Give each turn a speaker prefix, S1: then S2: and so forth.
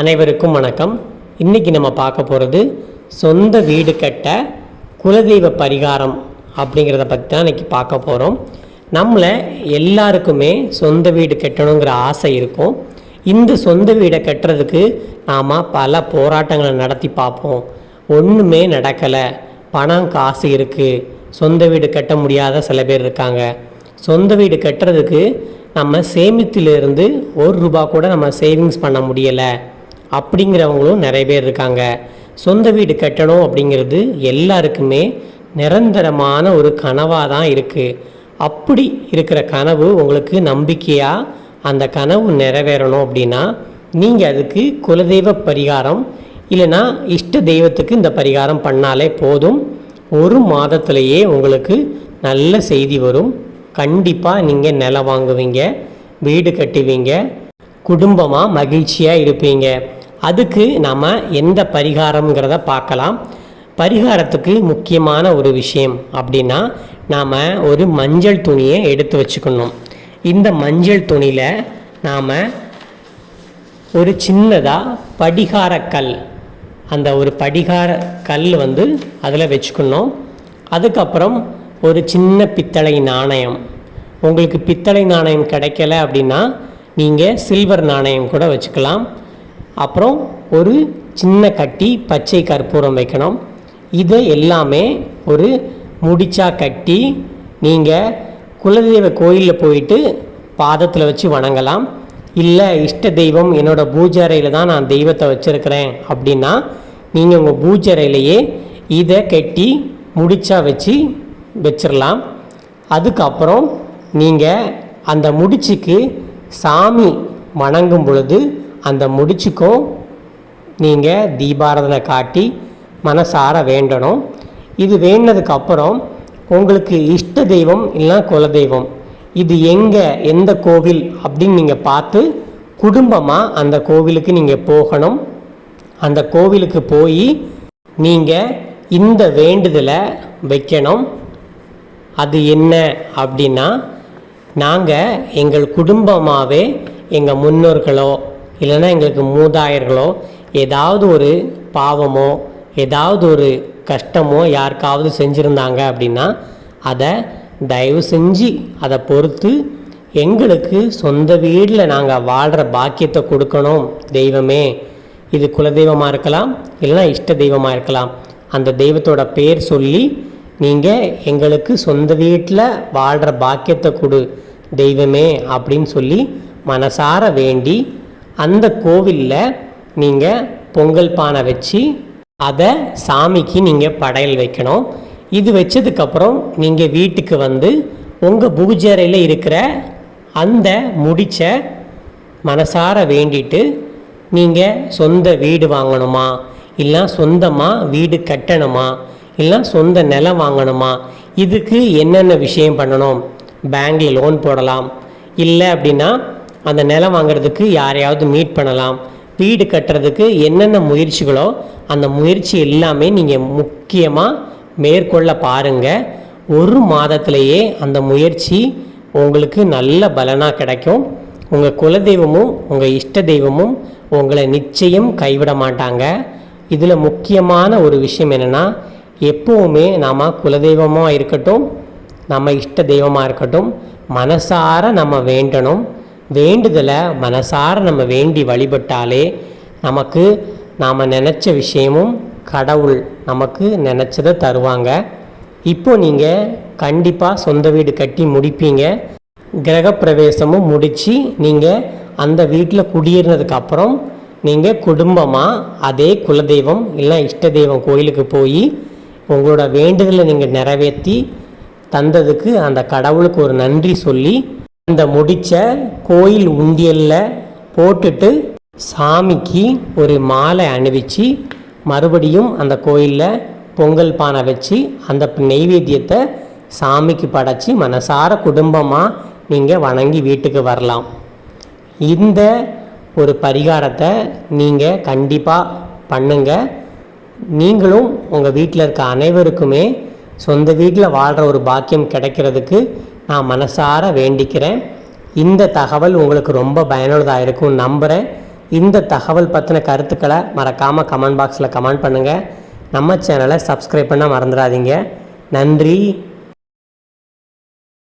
S1: அனைவருக்கும் வணக்கம். இன்னைக்கு நம்ம பார்க்க போகிறது சொந்த வீடு கட்ட குலதெய்வ பரிகாரம் அப்படிங்கிறத பற்றி தான் இன்றைக்கி பார்க்க போகிறோம் நம்மளை எல்லாருக்குமே சொந்த வீடு கட்டணுங்கிற ஆசை இருக்கும். இந்த சொந்த வீடை கட்டுறதுக்கு நாம் பல போராட்டங்களை நடத்தி பார்ப்போம். ஒன்றுமே நடக்கலை. பணம் காசு இருக்குது சொந்த வீடு கட்ட முடியாத சில பேர் இருக்காங்க. சொந்த வீடு கட்டுறதுக்கு நம்ம சேமித்திலிருந்து ஒரு ரூபா கூட நம்ம சேவிங்ஸ் பண்ண முடியலை. அப்படிங்கிறவங்களும் நிறைய பேர் இருக்காங்க. சொந்த வீடு கட்டணும் அப்படிங்கிறது எல்லாருக்குமே நிரந்தரமான ஒரு கனவாக தான் இருக்குது அப்படி இருக்கிற கனவு உங்களுக்கு நம்பிக்கையாக அந்த கனவு நிறைவேறணும் அப்படின்னா நீங்கள் அதுக்கு குலதெய்வ பரிகாரம் இல்லைன்னா இஷ்ட தெய்வத்துக்கு இந்த பரிகாரம் பண்ணாலே போதும். ஒரு மாதத்திலேயே உங்களுக்கு நல்ல செய்தி வரும். கண்டிப்பாக நீங்கள் நிலம் வாங்குவீங்க வீடு கட்டுவீங்க குடும்பமாக மகிழ்ச்சியாக இருப்பீங்க. அதுக்கு நம்ம எந்த பரிகாரங்கிறத பார்க்கலாம். பரிகாரத்துக்கு முக்கியமான ஒரு விஷயம் அப்படின்னா நாம் ஒரு மஞ்சள் துணியை எடுத்து வச்சுக்கணும். இந்த மஞ்சள் துணியில் நாம் ஒரு சின்னதாக படிகார கல் அந்த ஒரு படிகார கல் வந்து அதில் வச்சுக்கணும். அதுக்கப்புறம் ஒரு சின்ன பித்தளை நாணயம். உங்களுக்கு பித்தளை நாணயம் கிடைக்கல அப்படின்னா நீங்கள் சில்வர் நாணயம் கூட வச்சுக்கலாம். அப்புறம் ஒரு சின்ன கட்டி பச்சை கற்பூரம் வைக்கணும். இதை எல்லாமே ஒரு முடிச்சா கட்டி நீங்கள் குலதெய்வ கோயிலில் போயிட்டு பாதத்தில் வச்சு வணங்கலாம். இல்லை இஷ்ட தெய்வம் என்னோட பூஜறையில் தான் நான் தெய்வத்தை வச்சுருக்கிறேன் அப்படின்னா நீங்கள் உங்கள் பூஜை இதை கட்டி முடிச்சா வச்சு வச்சிடலாம் அதுக்கப்புறம் நீங்கள் அந்த முடிச்சுக்கு சாமி வணங்கும் பொழுது அந்த முடிச்சுக்கும் நீங்கள் தீபாராதனை காட்டி மனசார வேண்டணும். இது வேண்டினதுக்கப்புறம் உங்களுக்கு இஷ்ட தெய்வம் இல்லை குலதெய்வம் இது எங்கே எந்த கோவில் அப்படின்னு நீங்கள் பார்த்து குடும்பமாக அந்த கோவிலுக்கு நீங்கள் போகணும். அந்த கோவிலுக்கு போய் நீங்கள் இந்த வேண்டுதலை வைக்கணும். அது என்ன அப்படின்னா நாங்கள் எங்கள் குடும்பமாகவே எங்கள் முன்னோர்களோ இல்லைன்னா எங்களுக்கு மூதாயர்களோ ஏதாவது ஒரு பாவமோ ஏதாவது ஒரு கஷ்டமோ யாருக்காவது செஞ்சுருந்தாங்க அப்படின்னா அதை தயவு செஞ்சு அதை பொறுத்து எங்களுக்கு சொந்த வீட்டில் நாங்கள் வாழ்கிற பாக்கியத்தை கொடுக்கணும். தெய்வமே இது குலதெய்வமாக இருக்கலாம் இல்லைன்னா இஷ்ட தெய்வமாக இருக்கலாம். அந்த தெய்வத்தோட பேர் சொல்லி நீங்கள் எங்களுக்கு சொந்த வீட்டில் வாழ்கிற பாக்கியத்தை கொடு தெய்வமே அப்படின்னு சொல்லி மனசார வேண்டி அந்த கோவிலில் நீங்கள் பொங்கல் பானை வச்சு அதை சாமிக்கு நீங்கள் படையல் வைக்கணும். இது வச்சதுக்கப்புறம் நீங்கள் வீட்டுக்கு வந்து உங்கள் பூஜை இருக்கிற அந்த முடிச்ச மனசார வேண்டிட்டு நீங்கள் சொந்த வீடு வாங்கணுமா? இல்லை சொந்தமாக வீடு கட்டணுமா? இல்லை சொந்த நிலம் வாங்கணுமா? இதுக்கு என்னென்ன விஷயம் பண்ணணும்? பேங்க்கில் லோன் போடலாம். இல்லை அப்படின்னா அந்த நிலம் வாங்குறதுக்கு யாரையாவது மீட் பண்ணலாம். வீடு கட்டுறதுக்கு என்னென்ன முயற்சிகளோ அந்த முயற்சி எல்லாமே நீங்கள் முக்கியமாக மேற்கொள்ள பாருங்கள் ஒரு மாதத்திலேயே அந்த முயற்சி உங்களுக்கு நல்ல பலனாக கிடைக்கும். உங்கள் குலதெய்வமும் உங்கள் இஷ்ட தெய்வமும் உங்களை நிச்சயம் கைவிட மாட்டாங்க. இதில் முக்கியமான ஒரு விஷயம் என்னென்னா எப்போவுமே நாம் குலதெய்வமாக இருக்கட்டும் நம்ம இஷ்ட தெய்வமாக இருக்கட்டும் மனசார நம்ம வேண்டணும். வேண்டுதலை மனசார நம்ம வேண்டி வழிபட்டாலே நமக்கு நாம் நினச்ச விஷயமும் கடவுள் நமக்கு நினச்சதை தருவாங்க. இப்போ நீங்கள் கண்டிப்பாக சொந்த வீடு கட்டி முடிப்பீங்க. கிரகப்பிரவேசமும் முடித்து நீங்கள் அந்த வீட்டில் குடியேறினதுக்கப்புறம் நீங்கள் குடும்பமாக அதே குலதெய்வம் இல்லை இஷ்ட தெய்வம் கோயிலுக்கு போய் உங்களோட வேண்டுதலை நீங்கள் நிறைவேற்றி தந்ததுக்கு அந்த கடவுளுக்கு ஒரு நன்றி சொல்லி அந்த முடிச்ச கோயில் உண்டியலில் போட்டுட்டு சாமிக்கு ஒரு மாலை அணிவிச்சு மறுபடியும் அந்த கோயிலில் பொங்கல் பானை வச்சு அந்த நெய்வேத்தியத்தை சாமிக்கு படைச்சி மனசார குடும்பமாக நீங்கள் வணங்கி வீட்டுக்கு வரலாம். இந்த ஒரு பரிகாரத்தை நீங்கள் கண்டிப்பாக பண்ணுங்கள் நீங்களும் உங்கள் வீட்டில் இருக்க அனைவருக்குமே சொந்த வீட்டில் வாழ்கிற ஒரு பாக்கியம் கிடைக்கிறதுக்கு நான் மனசார வேண்டிக்கிறேன். இந்த தகவல் உங்களுக்கு ரொம்ப பயனுள்ளதாக இருக்கும்னு நம்புகிறேன் இந்த தகவல் பற்றின கருத்துக்களை மறக்காமல் கமெண்ட் பாக்ஸில் கமெண்ட் பண்ணுங்கள் நம்ம சேனலை சப்ஸ்கிரைப் பண்ண மறந்துடாதீங்க. நன்றி.